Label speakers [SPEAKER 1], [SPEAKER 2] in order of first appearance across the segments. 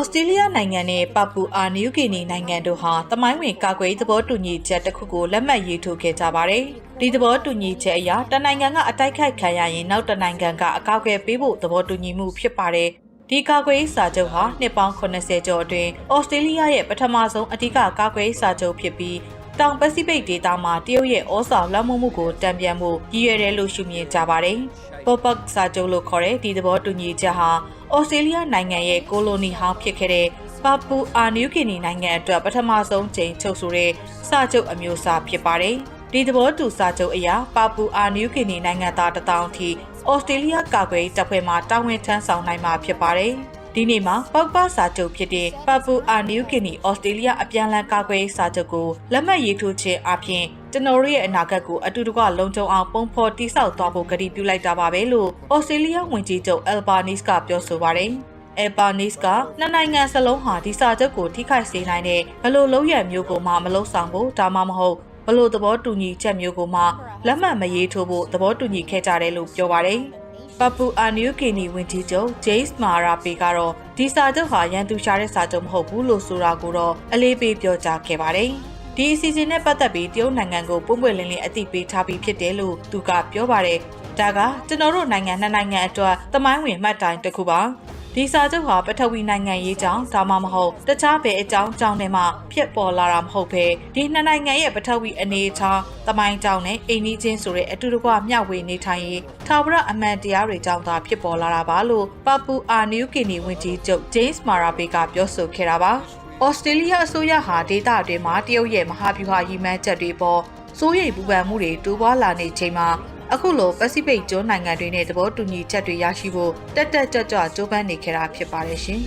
[SPEAKER 1] ဩစတြေးလျနိုင်ငံနဲ့ပပူအာနယူးဂီနီနိုင်ငံတို့ဟာတမိုင်းဝင်ကာကွယ်ရေးသဘောတူညီချက်တစ်ခုကိုလက်မှတ်ရေးထိုးခဲ့ကြပါတယ်။ဒီသဘောတူညီချက်အရတနိုင်ငံကအတိုက်ခိုက်ခံရရင်နောက်တနိုင်ငံကအကောက်အွယ်ပေးဖို့သဘောတူညီမှုဖြစ်ပါတယ်။ဒီကာကွယ်ရေးစာချုပ်ဟာနှစ်ပေါင်း80ကျော်အတွင်းဩစတြေးလျရဲ့ပထမဆုံးအဓိကကာကွယ်ရေးစာချုပ်ဖြစ်ပြီး တောင်ပစိဖိတ်ဒေသမှာတရုတ်ရဲ့ဩဇာလွှမ်းမိုးမှုကိုတံပြန်မှုရည်ရွယ်တယ်လို့ရှုမြင်ကြပါတယ်။ Popak စာချုပ်လို့ခေါ်တဲ့ဒီသဘောတူညီချက်ဟာဩစတြေးလျနိုင်ငံရဲ့ကိုလိုနီဟောင်းဖြစ်ခဲ့တဲ့ပါပူအာနယူးဂီနီနိုင်ငံအတွက်ပထမဆုံးချိန်ချုပ်ဆိုတဲ့စာချုပ်အမျိုးအစားဖြစ်ပါတယ်။ဒီသဘောတူစာချုပ်အရပါပူအာနယူးဂီနီနိုင်ငံသားတထောင်ထိဩစတြေးလျကာကွယ်တပ်ဖွဲ့မှတာဝန်ထမ်းဆောင်နိုင်မှာဖြစ်ပါတယ်။ ဒီနေ့မှာပောက်ပါစာချုပ်ဖြစ်တဲ့ပပူအာနယူးဂီနီဩစတြေးလျအပြန်အလှန်ကာကွယ်ရေးစာချုပ်ကိုလက်မှတ်ရေးထိုးခြင်းအပြင်ကျွန်တော်တို့ရဲ့အနာဂတ်ကိုအတူတကွလုံခြုံအောင်ပုံဖော်တိစောက်သွားဖို့ကတိပြုလိုက်တာပါပဲလို့ဩစတြေးလျဝန်ကြီးချုပ်အယ်ဘာနီစ်ကပြောဆိုပါတယ်။အယ်ဘာနီစ်ကနှစ်နိုင်ငံစလုံးဟာဒီစာချုပ်ကိုထိခိုက်စေနိုင်တဲ့ဘလို့လုံးရမျိုးကိုမှမလုံဆောင်ဖို့ဒါမှမဟုတ်ဘလို့သဘောတူညီချက်မျိုးကိုမှလက်မှတ်မရေးထိုးဖို့သဘောတူညီခဲ့ကြတယ်လို့ပြောပါတယ်။ ပပူအာနယူကီနီဝန်ကြီးချုပ်ဂျေးစ်မာရာပေကတော့ဒီစာချုပ်ဟာရန်သူရှာတဲ့စာချုပ်မဟုတ်ဘူးလို့ဆိုတာကိုတော့အလေးပေးပြောကြားခဲ့ပါတယ်။ဒီအစီအစဉ်နဲ့ပတ်သက်ပြီးတရုတ်နိုင်ငံကိုပုံပွင့်လင်းလင်းအသိပေးထားပြီးဖြစ်တယ်လို့သူကပြောပါတယ်။ဒါကကျွန်တော်တို့နိုင်ငံနှစ်နိုင်ငံအတွက်တမိုင်းဝင်မှတ်တိုင်တစ်ခုပါ။ ဒီစာချုပ်ဟာပထဝီနိုင်ငံရေးကြောင်းဒါမှမဟုတ်တခြားဘယ်အကြောင်းကြောင့်နဲ့မှဖြစ်ပေါ်လာတာမဟုတ်ဘဲဒီနှစ်နိုင်ငံရဲ့ပထဝီအနေအထားတမိုင်းကြောင်းနဲ့အိမ်နီးချင်းဆိုတဲ့အတူတကွမျှဝေနေထိုင်ရေးထာဝရအမှန်တရားတွေကြောင့်သာဖြစ်ပေါ်လာတာပါလို့ပပူအာနယူကီနီဝန်ကြီးချုပ်ဂျိမ်းစ်မာရာဘေကပြောဆိုခဲ့တာပါ။ဩစတြေးလျအစိုးရဟာဒေသအတွင်းမှာတရုတ်ရဲ့မဟာဗျူဟာရည်မှန်းချက်တွေပေါ်စိုးရိမ်ပူပန်မှုတွေတိုးပွားလာနေချိန်မှာ အခုလိုပစိဖိတ်ကျွန်းနိုင်ငံတွေနဲ့သဘောတူညီချက်တွေရရှိဖို့တက်တက်ကြွကြွကြိုးပမ်းနေခဲ့တာဖြစ်ပါတယ်ရှင်။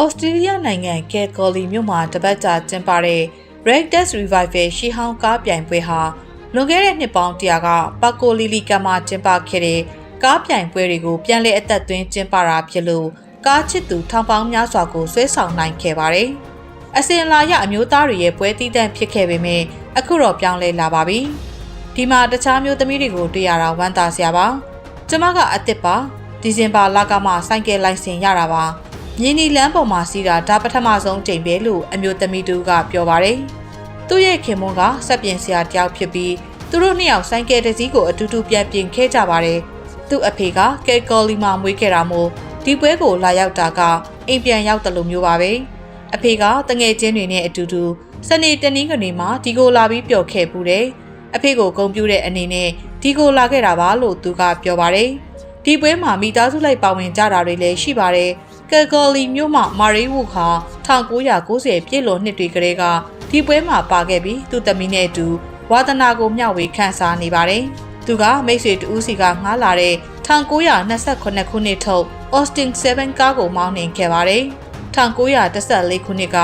[SPEAKER 1] ဩစတြေးလျနိုင်ငံကယ်ကော်လီမြို့မှာတပတ်ကြာကျင်းပတဲ့ Red Death Revival ရှီဟောင်းကားပြိုင်ပွဲဟာ လွန်ခဲ့တဲ့နှစ်ပေါင်းတရာကပါကိုလီလီကမှာကျင်းပခဲ့တဲ့ကားပြိုင်ပွဲတွေကိုပြန်လည်အသက်သွင်းကျင်းပတာဖြစ်လို့ကားချစ်သူထောင်ပေါင်းများစွာကိုဆွဲဆောင်နိုင်ခဲ့ပါတယ်။အစင်လာရအမျိုးသားတွေရဲ့ပွဲတီးတန့်ဖြစ်ခဲ့ပေမဲ့အခုတော့ပြောင်းလဲလာပါပြီ။ဒီမှာတခြားမျိုးသမီးတွေကိုတွေ့ရတာဝမ်းသာစရာပါ။ကျမကအစ်စ်ပါဒီဇင်ဘာလကမှစိုက်ကယ်လိုင်စင်ရတာပါ။မြင်းနီလန်းပေါ်မှာစီးတာဒါပထမဆုံးချိန်ပဲလို့အမျိုးသမီးတူကပြောပါတယ်။ သူ့ရဲ့ခင်မွန်းကစက်ပြင်ဆရာတယောက်ဖြစ်ပြီးသူတို့နှစ်ယောက်ဆိုင်ကယ်တစ်စီးကိုအတူတူပြန်ပြင်ခဲ့ကြပါတယ်။သူ့အဖေကကယ်ကော်လီမှာမွေးခဲ့တာမို့ဒီပွဲကိုလာရောက်တာကအိမ်ပြန်ရောက်တယ်လို့မျိုးပါပဲ။အဖေကတငယ်ချင်းတွေနဲ့အတူတူစနေတနင်္ဂနွေမှာဒီကိုလာပြီးပျော်ခဲ့ပူတယ်။အဖေကိုဂုံပြူတဲ့အနေနဲ့ဒီကိုလာခဲ့တာပါလို့သူကပြောပါတယ်။ဒီပွဲမှာမိသားစုလိုက်ပါဝင်ကြတာတွေလည်းရှိပါတယ်။ ကယ်ကော်လီမြို့မှာမာရီဝူခါ1990ပြည့်လွန်နှစ်တွေကလေးကဒီပွဲမှာပါခဲ့ပြီးသူ့သမီးနဲ့အတူဝါသနာကိုမျှဝေခန်းစားနေပါတယ်။သူကမိတ်ဆွေတူးစီကငှားလာတဲ့1928ခုနှစ်ထုတ် Austin 7ကားကိုမောင်းနှင်ခဲ့ပါတယ်။1914ခုနှစ်က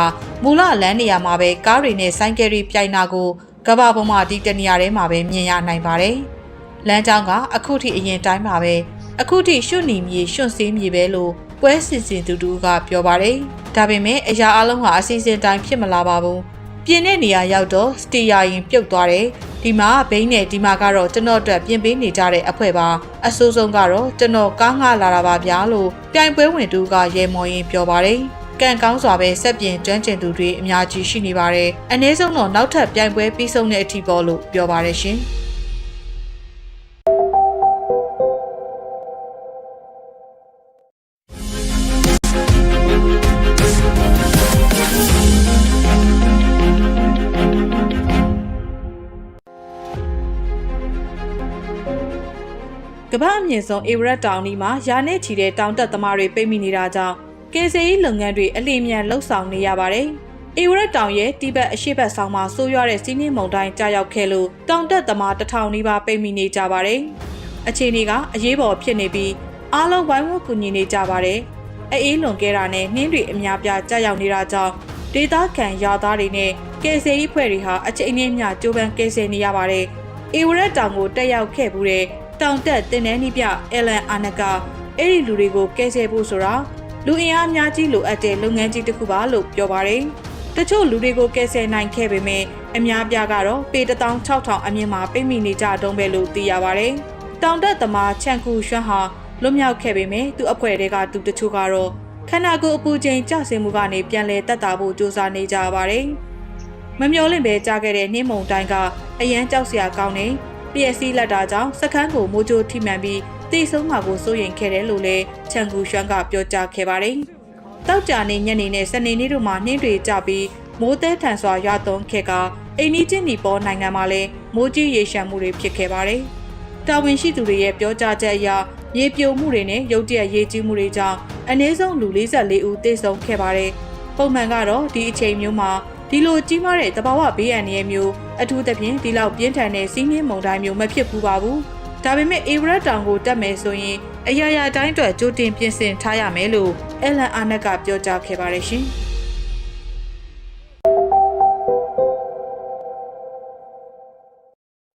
[SPEAKER 1] မူလလမ်းနေရာမှာပဲကားတွေနဲ့ဆိုင်ကယ်တွေပြိုင်တာကိုကမ္ဘာပေါ်မှာဒီတနေရာထဲမှာပဲမြင်ရနိုင်ပါတယ်။လမ်းကြောင်းကအခုထိအရင်တိုင်းမှာပဲအခုထိရှုနေမြေရှွန့်စည်းမြေပဲလို့ ပွဲစင်စင်သူတူကပြောပါတယ်။ဒါပေမဲ့အရာအလုံးဟာအစီအစဉ်တိုင်းဖြစ်မလာပါဘူး။ပြင်းတဲ့နေရာရောက်တော့စတီယာရင်ပြုတ်သွားတယ်။ဒီမှာဘိန်းနဲ့ဒီမှာကတော့ကျွန်တော်အတွက်ပြင်ပေးနေကြတဲ့အဖွဲပါ။အဆိုးဆုံးကတော့ကျွန်တော်ကားငှလာတာပါဗျာလို့ပြိုင်ပွဲဝင်တူကရေမော်ရင်ပြောပါတယ်။ကံကောင်းစွာပဲဆက်ပြင်ကျွမ်းကျင်သူတွေအများကြီးရှိနေပါတယ်။အနည်းဆုံးတော့နောက်ထပ်ပြိုင်ပွဲပြီးဆုံးတဲ့အထိပေါ့လို့ပြောပါတယ်ရှင်။ ကမ္ဘာအမြင့်ဆုံးအေဝရက်တောင်ဒီမှာယာနဲ့ချီတဲ့တောင်တက်သမားတွေပိတ်မိနေတာကြောင့်ကယ်ဆယ်ရေးလုပ်ငန်းတွေအလင်းမြန်လှုပ်ဆောင်နေရပါတယ်။အေဝရက်တောင်ရဲ့တိဘက်အရှိတ်ဘက်ဆောင်မှာဆိုးရွားတဲ့စီးနှင်းမုန်တိုင်းကြာရောက်ခဲ့လို့တောင်တက်သမားတစ်ထောင်နီးပါးပိတ်မိနေကြပါတယ်။အခြေအနေကအရေးပေါ်ဖြစ်နေပြီးအားလုံးဝိုင်းဝန်းကူညီနေကြပါတယ်။အေးလွန်ခဲ့တာနဲ့နှင်းတွေအများပြားကြာရောက်နေတာကြောင့်ဒေသခံရွာသားတွေနဲ့ကယ်ဆယ်ရေးဖွဲ့တွေဟာအချိန်နဲ့မျှကြိုးပမ်းကယ်ဆယ်နေရပါတယ်။အေဝရက်တောင်ကိုတက်ရောက်ခဲ့မှုတဲ့ တောင်တက်တင်တဲ့နှိပြအလန်အာနကအဲ့ဒီလူတွေကိုကယ်ဆယ်ဖို့ဆိုတာလူအင်အားအများကြီးလိုအပ်တဲ့လုပ်ငန်းကြီးတစ်ခုပါလို့ပြောပါတယ်။တချို့လူတွေကိုကယ်ဆယ်နိုင်ခဲ့ပေမဲ့အများပြားကတော့ပေ16000အမြင့်မှာပိတ်မိနေကြတုံးပဲလို့သိရပါတယ်။တောင်တက်သမားချန်ကူရွှမ်းဟာလွတ်မြောက်ခဲ့ပေမဲ့သူအဖွဲတွေကသူတချို့ကတော့ခန္ဓာကိုယ်အပူချိန်ကျဆင်းမှုကနေပြန်လည်တက်တာဖို့ကြိုးစားနေကြပါတယ်။မမျော်လင့်ပဲကြားခဲ့တဲ့နှင်းမုန်တိုင်းကအရန်ကြောက်စရာကောင်းနေ ပျက်စီးလက်တာကြောင့်စခန်းကိုမိုးကြိုးထိမှန်ပြီးတိတ်ဆုံးမှာကိုစိုးရင်ခဲ့တယ်လို့လည်းချန်ကူရွှမ်းကပြောကြားခဲ့ပါတယ်။တောက်ကြနေညနေနဲ့စနေနေ့တို့မှာနှင်းတွေကျပြီးမိုးတဲထန်စွာရွာသွန်းခဲ့ကအိန္ဒိချင်းနီပေါ်နိုင်ငံမှာလည်းမိုးကြီးရေရှမ်းမှုတွေဖြစ်ခဲ့ပါတယ်။တာဝန်ရှိသူတွေရဲ့ပြောကြားချက်အရရေပြိုမှုတွေနဲ့ရုတ်တရက်ရေကြီးမှုတွေကြောင့်အနည်းဆုံးလူ44ဦးသေဆုံးခဲ့ပါတယ်။ပုံမှန်ကတော့ဒီအချိန်မျိုးမှာ ဒီလိုကြီးမားတဲ့တဘာဝဘေးအန္တရာယ်မျိုးအထူးသဖြင့်ဒီလောက်ပြင်းထန်တဲ့စီးနှင်းမုန်တိုင်းမျိုးမဖြစ်ဘူးပါဘူး။ဒါပေမဲ့အေဝရတ်တောင်ကိုတက်မယ်ဆိုရင်အရာရာတိုင်းအတွက်ကြိုတင်ပြင်ဆင်ထားရမယ်လို့အလန်အာနက်ကပြောကြားခဲ့ပါတယ်ရှင်။